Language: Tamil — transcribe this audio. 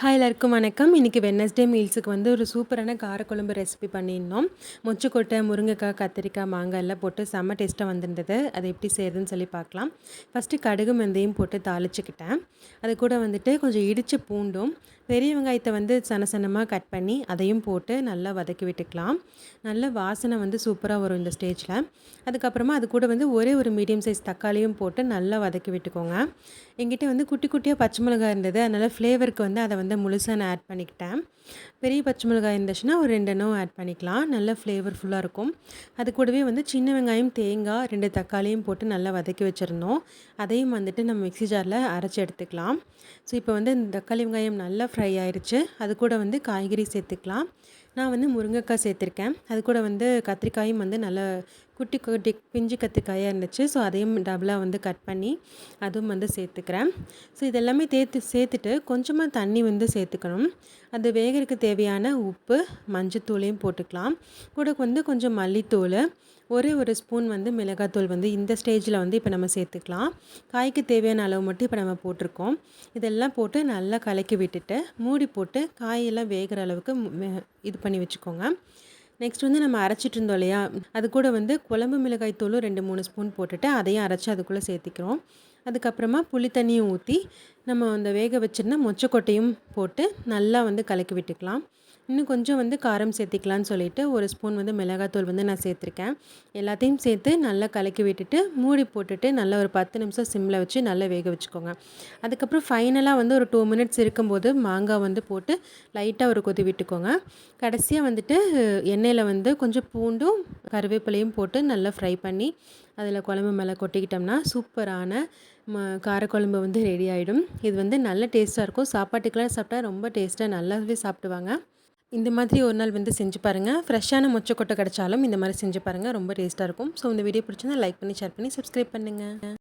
ஹாய் எல்லாருக்கும் வணக்கம். இன்றைக்கி வெட்னஸ்டே மீல்ஸுக்கு வந்து ஒரு சூப்பரான காரக்குழம்பு ரெசிபி பண்ணியிருந்தோம். மொச்சக்கொட்டை முருங்கைக்காய் கத்திரிக்காய் மாங்காய் எல்லாம் போட்டு செம்ம டேஸ்ட்டாக வந்திருந்தது. அதை எப்படி செய்யுதுன்னு சொல்லி பார்க்கலாம். ஃபஸ்ட்டு கடுகு மந்தையும் போட்டு தாளிச்சுக்கிட்டேன். அது கூட வந்துட்டு கொஞ்சம் இடித்த பூண்டும் பெரிய வெங்காயத்தை வந்து சன சனமாக கட் பண்ணி அதையும் போட்டு நல்லா வதக்கி விட்டுக்கலாம். நல்ல வாசனை வந்து சூப்பராக வரும் இந்த ஸ்டேஜில். அதுக்கப்புறமா அது கூட வந்து ஒரே ஒரு மீடியம் சைஸ் தக்காளியும் போட்டு நல்லா வதக்கி விட்டுக்கோங்க. எங்கிட்ட வந்து குட்டி குட்டியாக பச்சை மிளகாய் இருந்தது. அதனால் ஃப்ளேவருக்கு வந்து அதை வந்து முழுசாக நான் ஆட் பண்ணிக்கிட்டேன். பெரிய பச்சை மிளகாய் இருந்துச்சுன்னா ஒரு ரெண்டு எண்ணம் ஆட் பண்ணிக்கலாம். நல்ல ஃப்ளேவர்ஃபுல்லாக இருக்கும். அது கூடவே வந்து சின்ன வெங்காயம் தேங்காய் ரெண்டு தக்காளியும் போட்டு நல்லா வதக்கி வச்சுருந்தோம் அதையும் வந்துட்டு நம்ம மிக்சி ஜாரில் அரைச்சி எடுத்துக்கலாம். ஸோ இப்போ வந்து இந்த தக்காளி வெங்காயம் நல்லா ஃப்ரை ஆயிடுச்சு அது கூட வந்து காய்கறி சேர்த்துக்கலாம். நான் வந்து முருங்கைக்காய் சேர்த்துருக்கேன். அது கூட வந்து கத்திரிக்காயும் வந்து நல்லா குட்டி குட்டி பிஞ்சு கத்திரிக்காயாக இருந்துச்சு. ஸோ அதையும் டபுளாக வந்து கட் பண்ணி அதுவும் வந்து சேர்த்துக்கிறேன். ஸோ இதெல்லாமே தேர்த்து சேர்த்துட்டு கொஞ்சமாக தண்ணி வந்து சேர்த்துக்கணும். அது வேகிறதுக்கு தேவையான உப்பு மஞ்சத்தூளையும் போட்டுக்கலாம். கூட வந்து கொஞ்சம் மல்லித்தூள் ஒரே ஒரு ஸ்பூன் வந்து மிளகாத்தூள் வந்து இந்த ஸ்டேஜில் வந்து இப்போ நம்ம சேர்த்துக்கலாம். காய்க்கு தேவையான அளவு மட்டும் இப்போ நம்ம போட்டிருக்கோம். இதெல்லாம் போட்டு நல்லா கலக்கி விட்டுட்டு மூடி போட்டு காயெல்லாம் வேகிற அளவுக்கு இது பண்ணி வச்சுக்கோங்க. நெக்ஸ்ட் வந்து நம்ம அரைச்சிட்டு இருந்தோம் இல்லையா? அது கூட வந்து குழம்பு மிளகாய் தூளும் ரெண்டு மூணு ஸ்பூன் போட்டுட்டு அதையும் அரைச்சி அதுக்குள்ளே சேர்த்திக்கிறோம். அதுக்கப்புறமா புளி தண்ணியும் ஊற்றி நம்ம அந்த வேக வச்சுருந்தா மொச்சக்கொட்டையும் போட்டு நல்லா வந்து கலக்கி விட்டுக்கலாம். இன்னும் கொஞ்சம் வந்து காரம் சேர்த்திக்கலான்னு சொல்லிவிட்டு ஒரு ஸ்பூன் வந்து மிளகாத்தூள் வந்து நான் சேர்த்துருக்கேன். எல்லாத்தையும் சேர்த்து நல்லா கலக்கி விட்டுட்டு மூடி போட்டுட்டு நல்லா ஒரு பத்து நிமிஷம் சிம்மில் வச்சு நல்லா வேக வச்சுக்கோங்க. அதுக்கப்புறம் ஃபைனலாக வந்து ஒரு டூ மினிட்ஸ் இருக்கும்போது மாங்காய் வந்து போட்டு லைட்டாக ஒரு கொதி விட்டுக்கோங்க. கடைசியாக வந்துட்டு எண்ணெயில் வந்து கொஞ்சம் பூண்டும் கருவேப்பிலையும் போட்டு நல்லா ஃப்ரை பண்ணி அதில் குழம்பு மேலே கொட்டிக்கிட்டோம்னா சூப்பரான ம காரக்குழம்பு வந்து ரெடி ஆகிடும் இது வந்து நல்ல டேஸ்ட்டாக இருக்கும். சாப்பாட்டுக்கெல்லாம் சாப்பிட்டா ரொம்ப டேஸ்ட்டாக நல்லாவே சாப்பிடுவாங்க. இந்த மாதிரி ஒரு நாள் வந்து செஞ்சு பாருங்கள் ஃப்ரெஷ்ஷான மொச்சக்கொட்டை கிடச்சாலும் இந்த மாதிரி செஞ்சு பாருங்கள் ரொம்ப டேஸ்ட்டாக இருக்கும். ஸோ இந்த வீடியோ பிடிச்சிருந்தா லைக் பண்ணி ஷேர் பண்ணி சப்ஸ்கிரைப் பண்ணுங்கள்